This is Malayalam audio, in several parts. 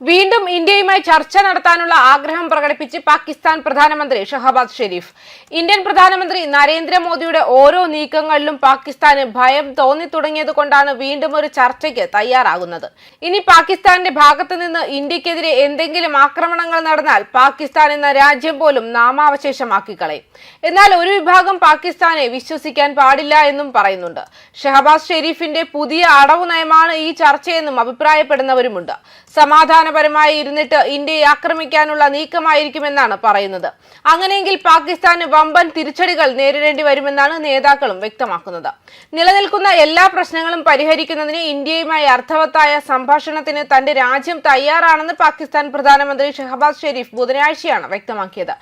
വീണ്ടും ഇന്ത്യയുമായി ചർച്ച നടത്താനുള്ള ആഗ്രഹം പ്രകടിപ്പിച്ച് പാകിസ്ഥാൻ പ്രധാനമന്ത്രി ഷഹബാദ് ഷെരീഫ്. ഇന്ത്യൻ പ്രധാനമന്ത്രി നരേന്ദ്രമോദിയുടെ ഓരോ നീക്കങ്ങളിലും പാകിസ്ഥാന് ഭയം തോന്നി തുടങ്ങിയത് കൊണ്ടാണ് വീണ്ടും ഒരു ചർച്ചയ്ക്ക് തയ്യാറാകുന്നത്. ഇനി പാകിസ്ഥാന്റെ ഭാഗത്തു നിന്ന് ഇന്ത്യക്കെതിരെ എന്തെങ്കിലും ആക്രമണങ്ങൾ നടന്നാൽ പാകിസ്ഥാൻ എന്ന രാജ്യം പോലും നാമാവശേഷമാക്കി കളയും. എന്നാൽ ഒരു വിഭാഗം പാകിസ്ഥാനെ വിശ്വസിക്കാൻ പാടില്ല എന്നും പറയുന്നുണ്ട്. ഷഹബാസ് ഷെരീഫിന്റെ പുതിയ അടവു നയമാണ് ഈ ചർച്ചയെന്നും അഭിപ്രായപ്പെടുന്നവരുമുണ്ട്. സമാധാനപരമായി ഇരുന്നിട്ട് ഇന്ത്യയെ ആക്രമിക്കാനുള്ള നീക്കമായിരിക്കുമെന്നാണ് പറയുന്നത്. അങ്ങനെയെങ്കിൽ പാകിസ്ഥാന് വമ്പൻ തിരിച്ചടികൾ നേരിടേണ്ടി വരുമെന്നാണ് നേതാക്കളും വ്യക്തമാക്കുന്നത്. നിലനിൽക്കുന്ന എല്ലാ പ്രശ്നങ്ങളും പരിഹരിക്കുന്നതിന് ഇന്ത്യയുമായി അർത്ഥവത്തായ സംഭാഷണത്തിന് തന്റെ രാജ്യം തയ്യാറാണെന്ന് പാകിസ്ഥാൻ പ്രധാനമന്ത്രി ഷഹബാസ് ഷെരീഫ് ബുധനാഴ്ചയാണ് വ്യക്തമാക്കിയത്.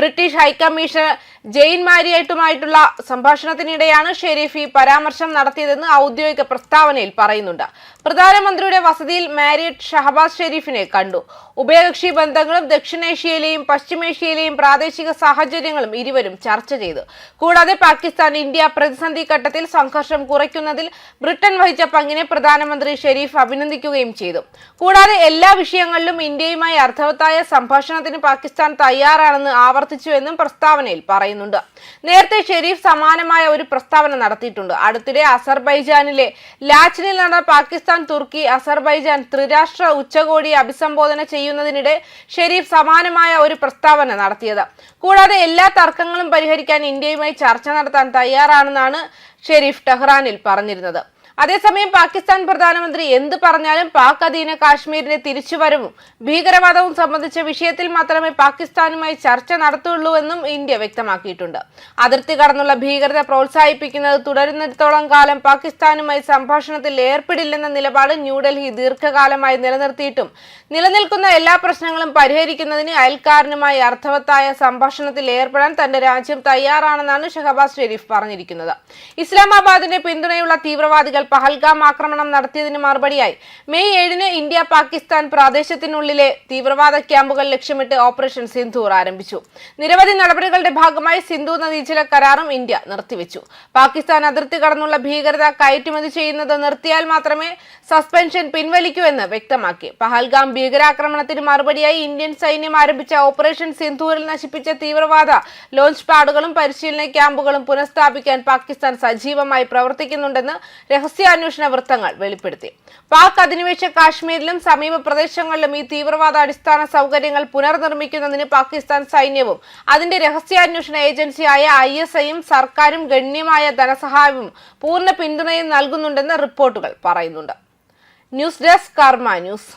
ബ്രിട്ടീഷ് ഹൈക്കമ്മീഷണർ ജെയിൻ മാരിയായിട്ടുമായിട്ടുള്ള സംഭാഷണത്തിനിടെയാണ് ഷെരീഫ് ഈ പരാമർശം നടത്തിയതെന്ന് ഔദ്യോഗിക പ്രസ്താവനയിൽ പറയുന്നുണ്ട്. പ്രധാനമന്ത്രിയുടെ വസതിയിൽ മാരിയറ്റ് ഷഹബാസ് ഷെരീഫിനെ കണ്ടു. ഉഭയകക്ഷി ബന്ധങ്ങളും ദക്ഷിണേഷ്യയിലെയും പശ്ചിമേഷ്യയിലെയും പ്രാദേശിക സാഹചര്യങ്ങളും ഇരുവരും ചർച്ച ചെയ്തു. കൂടാതെ പാകിസ്ഥാൻ ഇന്ത്യ പ്രതിസന്ധി ഘട്ടത്തിൽ സംഘർഷം കുറയ്ക്കുന്നതിൽ ബ്രിട്ടൻ വഹിച്ച പങ്കിനെ പ്രധാനമന്ത്രി ഷെരീഫ് അഭിനന്ദിക്കുകയും ചെയ്തു. കൂടാതെ എല്ലാ വിഷയങ്ങളിലും ഇന്ത്യയുമായി അർത്ഥവത്തായ സംഭാഷണത്തിന് പാകിസ്ഥാൻ തയ്യാറാണെന്ന് ആവർത്തിച്ചുവെന്നും പ്രസ്താവനയിൽ പറയുന്നുണ്ട്. നേരത്തെ ഷെരീഫ് സമാനമായ ഒരു പ്രസ്താവന നടത്തിയിട്ടുണ്ട്. അടുത്തിടെ അസർബൈജാനിലെ ലാച്ചിനിൽ നടന്ന പാകിസ്ഥാൻ തുർക്കി അസർബൈജാൻ ത്രിരാഷ്ട്ര ഉച്ചകോടിയെ അഭിസംബോധന ചെയ്യുന്നതിനിടെ ഷെരീഫ് സമാനമായ ഒരു പ്രസ്താവന നടത്തിയത്. കൂടാതെ എല്ലാ തർക്കങ്ങളും പരിഹരിക്കാൻ ഇന്ത്യയുമായി ചർച്ച നടത്താൻ തയ്യാറാണെന്നാണ് ഷെരീഫ് ടെഹ്റാനിൽ പറഞ്ഞിരുന്നത്. അതേസമയം പാകിസ്ഥാൻ പ്രധാനമന്ത്രി എന്ത് പറഞ്ഞാലും പാക് അധീന കാശ്മീരിന്റെ തിരിച്ചുവരവും. ഭീകരവാദവും സംബന്ധിച്ച വിഷയത്തിൽ മാത്രമേ പാകിസ്ഥാനുമായി ചർച്ച നടത്തുള്ളൂ എന്നും ഇന്ത്യ വ്യക്തമാക്കിയിട്ടുണ്ട്. അതിർത്തി കടന്നുള്ള ഭീകരത പ്രോത്സാഹിപ്പിക്കുന്നത് തുടരുന്നിടത്തോളം കാലം പാകിസ്ഥാനുമായി സംഭാഷണത്തിൽ ഏർപ്പെടില്ലെന്ന നിലപാട് ന്യൂഡൽഹി ദീർഘകാലമായി നിലനിർത്തിയിട്ടും നിലനിൽക്കുന്ന എല്ലാ പ്രശ്നങ്ങളും പരിഹരിക്കുന്നതിന് അയൽക്കാരനുമായി അർത്ഥവത്തായ സംഭാഷണത്തിൽ ഏർപ്പെടാൻ തന്റെ രാജ്യം തയ്യാറാണെന്നാണ് ഷഹബാസ് ഷെരീഫ് പറഞ്ഞിരിക്കുന്നത്. ഇസ്ലാമാബാദിന്റെ പിന്തുണയുള്ള തീവ്രവാദികൾ പഹൽഗാം ആക്രമണം നടത്തിയതിന് മറുപടിയായി. മെയ് ഏഴിന് ഇന്ത്യ പാകിസ്ഥാൻ പ്രാദേശത്തിനുള്ളിലെ തീവ്രവാദ ക്യാമ്പുകൾ ലക്ഷ്യമിട്ട് ഓപ്പറേഷൻ സിന്ധൂർ ആരംഭിച്ചു. നിരവധി നടപടികളുടെ ഭാഗമായി സിന്ധു നദീജല കരാറും ഇന്ത്യ നിർത്തിവെച്ചു. പാകിസ്ഥാൻ അതിർത്തി കടന്നുള്ള ഭീകരത കയറ്റുമതി ചെയ്യുന്നത് നിർത്തിയാൽ മാത്രമേ സസ്പെൻഷൻ പിൻവലിക്കൂ എന്ന് വ്യക്തമാക്കി. പഹൽഗാം ഭീകരാക്രമണത്തിന് മറുപടിയായി ഇന്ത്യൻ സൈന്യം ആരംഭിച്ച ഓപ്പറേഷൻ സിന്ധൂരിൽ നശിപ്പിച്ച തീവ്രവാദ ലോഞ്ച് പാഡുകളും പരിശീലന ക്യാമ്പുകളും പുനഃസ്ഥാപിക്കാൻ പാകിസ്ഥാൻ സജീവമായി പ്രവർത്തിക്കുന്നുണ്ടെന്ന് രഹസ്യാന്വേഷണ വൃത്തങ്ങൾ വെളിപ്പെടുത്തി. പാക് അധിനിവേശ കാശ്മീരിലും സമീപ പ്രദേശങ്ങളിലും ഈ തീവ്രവാദ അടിസ്ഥാന സൗകര്യങ്ങൾ പുനർനിർമ്മിക്കുന്നതിന് പാകിസ്ഥാൻ സൈന്യവും അതിന്റെ രഹസ്യാന്വേഷണ ഏജൻസിയായ ഐ എസ് ഐയും സർക്കാരും ഗണ്യമായ ധനസഹായവും പൂർണ പിന്തുണയും നൽകുന്നുണ്ടെന്ന് റിപ്പോർട്ടുകൾ പറയുന്നുണ്ട്. News desk Karma news.